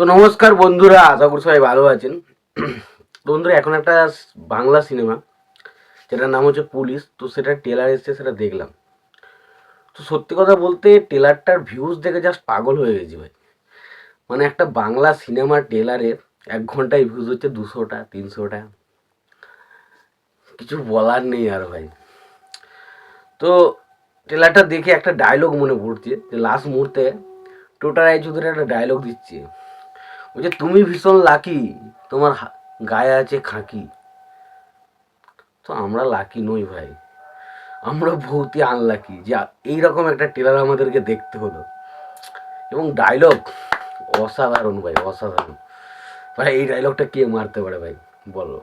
তো নমস্কার বন্ধুরা, আশা করি সবাই ভালো আছেন। বন্ধুরা, এখন একটা বাংলা সিনেমা, যেটার নাম হচ্ছে পুলিশ, তো সেটা টেলার এসছে, সেটা দেখলাম। তো সত্যি কথা বলতে টেলারটার ভিউজ দেখে জাস্ট পাগল হয়ে গেছি ভাই। মানে একটা বাংলা সিনেমার টেলারের এক ঘন্টায় ভিউজ হচ্ছে দুশোটা, তিনশোটা। কিছু বলার নেই আর ভাই। তো টেলারটা দেখে একটা ডায়লগ মনে পড়ছে, যে লাস্ট মুহূর্তে টোটা রায়চৌধুরী একটা ডায়লগ দিচ্ছে। ওই যে তুমি ভীষণ লাকি তোমার গায়ে আছে খাঁকি। তো আমরা লাকি নই ভাই। আমরা ভৌতি আনলাকি যে এইরকম একটা টেলার আমাদেরকে দেখতে হলো। এবং ডায়লগ অসাধারণ ভাই অসাধারণ। ভাই, এই ডায়লগটা কে মারতে পারে ভাই? বলো।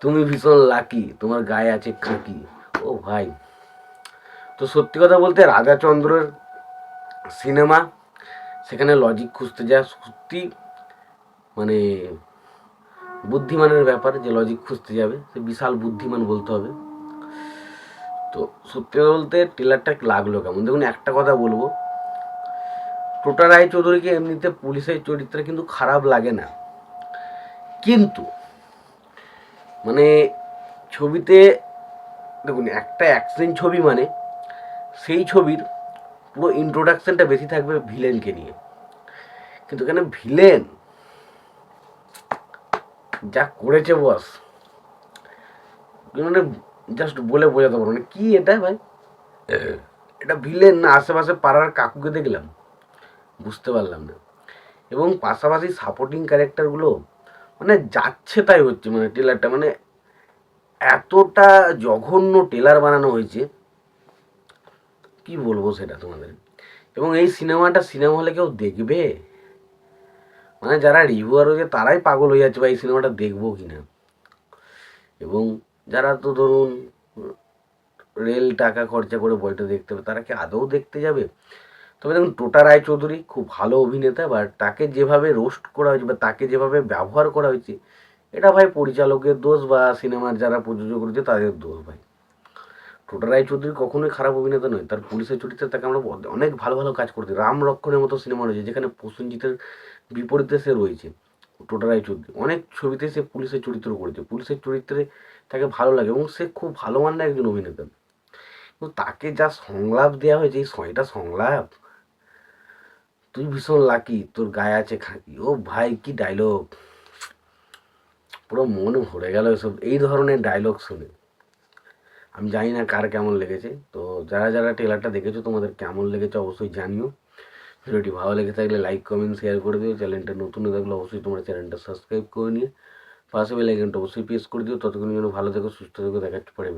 তুমি ভীষণ লাকি তোমার গায়ে আছে খাঁকি। ও ভাই। তো সত্যি কথা বলতে রাজাচন্দ্রের সিনেমা সেখানে লজিক খুঁজতে যায়। সত্যি মানে বুদ্ধিমানের ব্যাপার যে লজিক খুঁজতে যাবে, সে বিশাল বুদ্ধিমান বলতে হবে। তো সত্যি বলতে ট্রেলারটা লাগল কেমন? দেখুন, একটা কথা বলব। টোটা রায় চৌধুরীকে এমনিতে পুলিশের চরিত্রে কিন্তু খারাপ লাগে না। কিন্তু মানে ছবিতে, দেখুন, একটা অ্যাকশন ছবি মানে সেই ছবির পুরো ইন্ট্রোডাকশনটা বেশি থাকবে ভিলেনকে নিয়ে। কিন্তু এখানে ভিলেন যা করেছে বস মানে জাস্ট বলে বোঝাতে পারব না। কি এটা ভাই? এটা ভিলেন না আশেপাশে পাড়ার কাকুকে দেখলাম। বুঝতে পারলাম না। এবং পাশাপাশি সাপোর্টিং ক্যারেক্টারগুলো মানে যাচ্ছে তাই হচ্ছে মানে টেলারটা মানে এতটা জঘন্য টেলার বানানো হয়েছে। কি বলব সেটা তোমাদের? এবং এই সিনেমাটা সিনেমা হলে কেউ দেখবে? মানে যারা রিভিউয়ার হয়েছে তারাই পাগল হয়ে যাচ্ছে বা এই সিনেমাটা দেখব কি না এবং যারা তো ধরুন, রেল টাকা খরচা করে বইটা দেখতে হবে, তারা কি আদৌ দেখতে যাবে? তবে দেখুন, টোটা রায়চৌধুরী খুব ভালো অভিনেতা বা তাকে যেভাবে রোস্ট করা হয়েছে বা তাকে যেভাবে ব্যবহার করা হয়েছে, এটা ভাই পরিচালকের দোষ বা সিনেমার যারা প্রযোজক রয়েছে তাদের দোষ ভাই। টোটা রায়চৌধুরী কখনোই খারাপ অভিনেতা নয়। তার পুলিশের চরিত্রে তাকে আমরা অনেক ভালো ভালো কাজ করতে রাম রক্ষণের মতো সিনেমা রয়েছে, যেখানে প্রসেনজিতের বিপরীতে সে রয়েছে টোটা রায়চৌধুরী অনেক ছবিতে সে পুলিশের চরিত্র করেছে। পুলিশের চরিত্রে তাকে ভালো লাগে এবং সে খুব ভালো মানের একজন অভিনেতা। কিন্তু তাকে যা সংলাপ দেওয়া হয়েছে, এই এটা সংলাপ? তুই ভীষণ লাকি, তোর গায়ে আছে খাঁকি ও ভাই, কি ডায়লগ পুরো মন ভরে গেল এসব। এই ধরনের ডায়লগ শুনে। আমি জানি না কার কেমন লেগেছে। তো যারা যারা ট্রেলারটা দেখেছ, তোমাদের কেমন লেগেছে অবশ্যই জানিও। ভিডিওটি ভালো লেগে থাকলে লাইক কমেন্ট শেয়ার করে দিও। চ্যানেলটা নতুন হয়ে থাকলে অবশ্যই তোমরা চ্যানেলটা সাবস্ক্রাইব করে নিয়ে পাশে বেল আইকনটা অবশ্যই প্রেস করে দিও। ততক্ষণ যেন ভালো থেকো, সুস্থ থেকো দেখাচ্ছে পরে